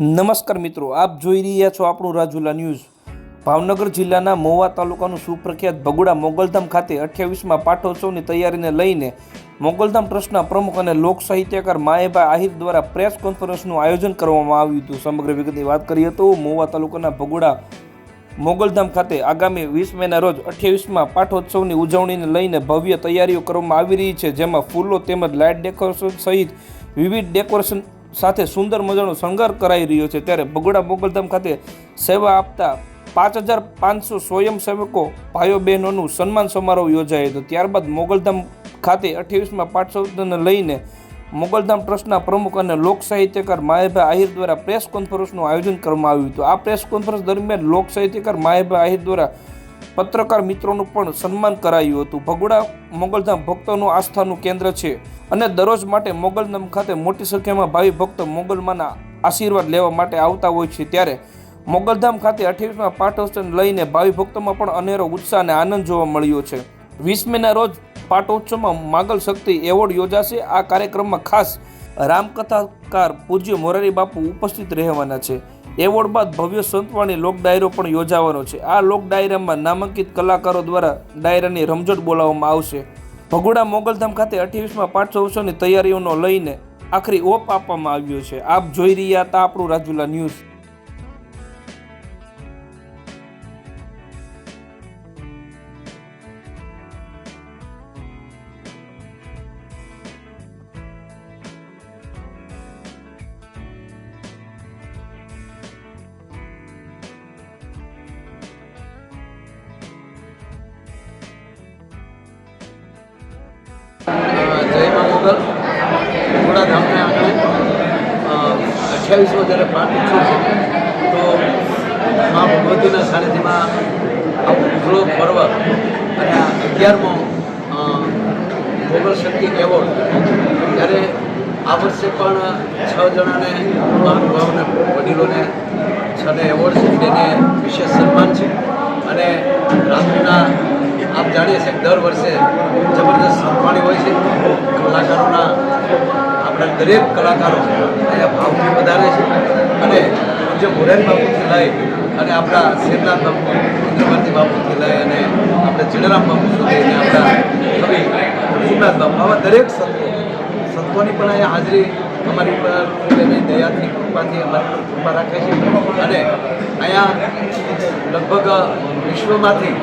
નમસ્કાર મિત્રો, આપ જોઈ રહ્યા છો આપણું રાજુલા ન્યૂઝ. ભાવનગર જિલ્લાના મહુવા તાલુકાનું સુપ્રખ્યાત ભગુડા મોગલધામ ખાતે અઠ્યાવીસમાં પાઠોત્સવની તૈયારીને લઈને મોગલધામ ટ્રસ્ટના પ્રમુખ અને લોક સાહિત્યકાર માએબા આહિર દ્વારા પ્રેસ કોન્ફરન્સનું આયોજન કરવામાં આવ્યું હતું. સમગ્ર વિગતની વાત કરીએ તો મહુવા તાલુકાના ભગુડા મોગલધામ ખાતે આગામી વીસ મેના રોજ અઠ્યાવીસમાં પાઠોત્સવની ઉજવણીને લઈને ભવ્ય તૈયારીઓ કરવામાં આવી રહી છે, જેમાં ફૂલો તેમજ લાઇટ ડેકોરેશન સહિત વિવિધ ડેકોરેશન સાથે સુંદર મજાનો શણગાર કરાઈ રહ્યો છે. ત્યારે બગોડા મોગલધામ ખાતે સેવા આપતા પાંચ હજાર પાંચસો સ્વયંસેવકો ભાઈઓ બહેનોનું સન્માન સમારોહ યોજાયો હતો. ત્યારબાદ મોગલધામ ખાતે અઠ્યાવીસમાં પાઠોત્સવને લઈને મોગલધામ ટ્રસ્ટના પ્રમુખ અને લોક સાહિત્યકાર માહેભા આહિર દ્વારા પ્રેસ કોન્ફરન્સનું આયોજન કરવામાં આવ્યું હતું. આ પ્રેસ કોન્ફરન્સ દરમિયાન લોક સાહિત્યકાર માહેભા આહિર દ્વારા પત્રકાર મિત્રોનું પણ સન્માન કરાયું હતું. ભગોડા મોગલધામ ભક્તોનું આસ્થાનું કેન્દ્ર છે અને દરરોજ માટે મોગલધામ ખાતે મોટી સંખ્યામાં ભાવિ ભક્તો મોગલમાના આશીર્વાદ લેવા માટે આવતા હોય છે. ત્યારે મોગલધામ ખાતે અઠ્યાવીસમાં પાટોત્સવ લઈને ભાવિ ભક્તોમાં પણ અનેરો ઉત્સાહ અને આનંદ જોવા મળ્યો છે. વીસ મેના રોજ પાટોત્સવમાં માગલ શક્તિ એવોર્ડ યોજાશે. આ કાર્યક્રમમાં ખાસ રામકથાકાર પૂજ્ય મોરારી બાપુ ઉપસ્થિત રહેવાના છે. એવોર્ડ બાદ ભવ્ય સંતવાણી લોક ડાયરો પણ યોજાવાનો છે. આ લોક ડાયરામાં નામાંકિત કલાકારો દ્વારા ડાયરાની રમઝટ બોલાવવામાં આવશે. ભગોડા મોગલધામ ખાતે અઠ્યાવીસમાં વર્ષોની તૈયારીઓનો લઈને આખરી ઓપ આપવામાં આવ્યો છે. આપ જોઈ રહ્યા હતા આપણું રાજુલા ન્યૂઝ. અઠ્યાવીસમો જ્યારે પાઠ ઉત્સવ છે. તો મા ભગવતીના સાનિધ્યમાં આ ઉજળો પર્વ અને આ અગિયારમો ગોગલ શક્તિ એવોર્ડ, ત્યારે આ વર્ષે પણ છ જણાને મહાનુભાવોને વડીલોને, છને એવોર્ડ છે તેને વિશેષ સન્માન છે. અને રાત્રિના, આપ જાણીએ છીએ દર વર્ષે જબરદસ્ત સંતવાણી હોય છે. દરેક કલાકારો અહીંયા ભાવથી વધારે છે. અને જે મોરારી બાપુથી લઈ અને આપણા શેરનાથ બાપુ ઇન્દ્રભારતી બાપુથી લઈ અને આપણે ચિડરામ બાપુ સુધી અને આપણા કવિ નરસિંહનાથ બાપુ, આવા દરેક સંતો, સંતોની પણ અહીંયા હાજરી અમારી પર એની દયાથી, કૃપાથી અમારી કૃપા રાખે છે. અને અહીંયા લગભગ વિશ્વમાંથી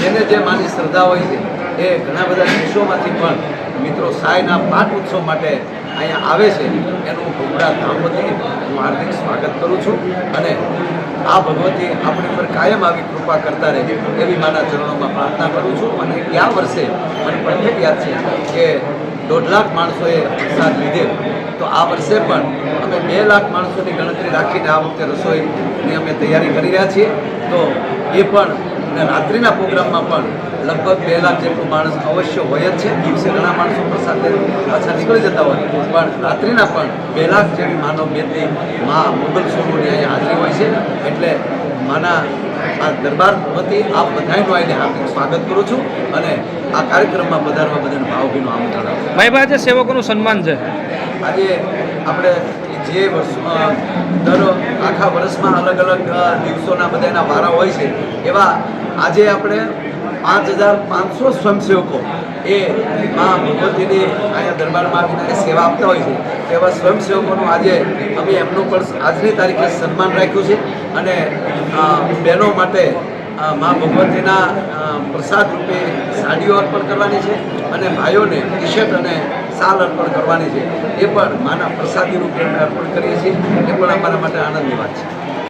જેને જે માની શ્રદ્ધા હોય છે, એ ઘણા બધા દેશોમાંથી પણ મિત્રો સાયના પાઠ ઉત્સવ માટે અહીંયા આવે છે, એનું ભગવાન ધામ વતી હું હાર્દિક સ્વાગત કરું છું અને આ ભગવતી આપણી પર કાયમ આવી કૃપા કરતા રહે એવી માના ચરણોમાં પ્રાર્થના કરું છું. અને ગયા વર્ષે મને પરફેક્ટ યાદ છે કે દોઢ લાખ માણસોએ પ્રસાદ લીધેલ તો આ વર્ષે પણ અમે બે લાખ માણસોની ગણતરી રાખીને આ વખતે રસોઈની અમે તૈયારી કરી રહ્યા છીએ. તો એ પણ અને રાત્રિના પ્રોગ્રામમાં પણ લગભગ બે લાખ જેટલું માણસ અવશ્ય હોય જ છે. દિવસે ઘણા માણસો પ્રસાદ સાથે પાછા નીકળી જતા હોય. પણ રાત્રિના પણ બે લાખ જેવી માનવ બેદની મા મુગલ સોનુની અહીંયા હાજરી હોય છે. એટલે માના આ દરબાર વતી આપ બધાનું આવીને હાર્દિક સ્વાગત કરું છું અને આ કાર્યક્રમમાં પધારવા બધાને ભાવભીનું આમંત્રણ આપું ભાઈ મારી સેવકોનું સન્માન છે. આજે આપણે જે વર્ષમાં દર આખા વર્ષમાં અલગ અલગ દિવસોના બધાના વારા હોય છે. એવા આજે આપણે પાંચ હજાર પાંચસો સ્વયંસેવકો એ મા ભગવતીની અહીંયા દરબારમાં આવીને સેવા આપતા હોય છે. તેવા સ્વયંસેવકોનું આજે અમે એમનું પણ આજની તારીખે સન્માન રાખ્યું છે. અને બહેનો માટે મા ભગવતીના પ્રસાદ રૂપે સાડીઓ અર્પણ કરવાની છે. અને ભાઈઓને ટી શર્ટ અને સાલ અર્પણ કરવાની છે. એ પણ માના પ્રસાદી રૂપે અમે અર્પણ કરીએ છીએ. એ પણ અમારા માટે આનંદની વાત છે.